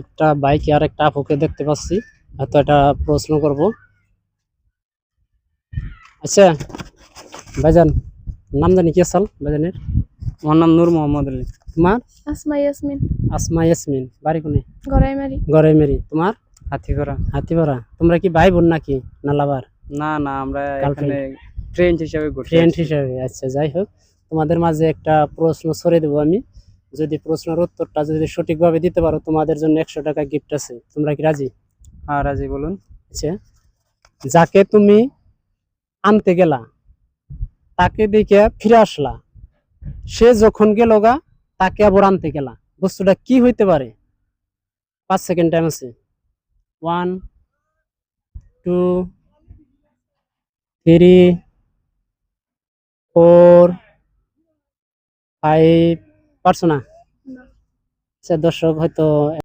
একটা বাইকে আর একটা আপুকে দেখতে পাচ্ছি। হয়তো এটা প্রশ্ন করব। আচ্ছা ভাইজান নাম জানি কি আসাল ভাইজানের? আমার নাম নূর মোহাম্মদ আলী। তোমার? আসমা ইয়াসমিন। আসমা ইয়াসমিন। বাড়ি কোনে? গড়াইমারি। গড়ে মেরি তোমার? হাতিগড়া হাতিপাড়া। তোমরা কি ভাই বোন নাকি? না লাভার? না না আমরা? এখানে ফ্রেন্ড হিসাবে ঘুরতে ফ্রেন্ড। হিসাবে আচ্ছা যাই হোক। তোমাদের মাঝে একটা প্রশ্ন ছড়ে দেবো আমি। যদি প্রশ্নের উত্তরটা যদি সঠিকভাবে দিতে পারো তোমাদের জন্য একশো টাকা গিফট আছে। তোমরা কি রাজি? হ্যাঁ রাজি বলুন। আচ্ছা। যাকে তুমি আনতে গেলা তাকে দেখে ফিরে আসলা সে যখন গেল গা তাকে আবার আনতে গেলা। বস্তুটা কি হইতে পারে? পাঁচ সেকেন্ড টাইম আছে। One two three four five পারছ না? আচ্ছা দর্শক হয়তো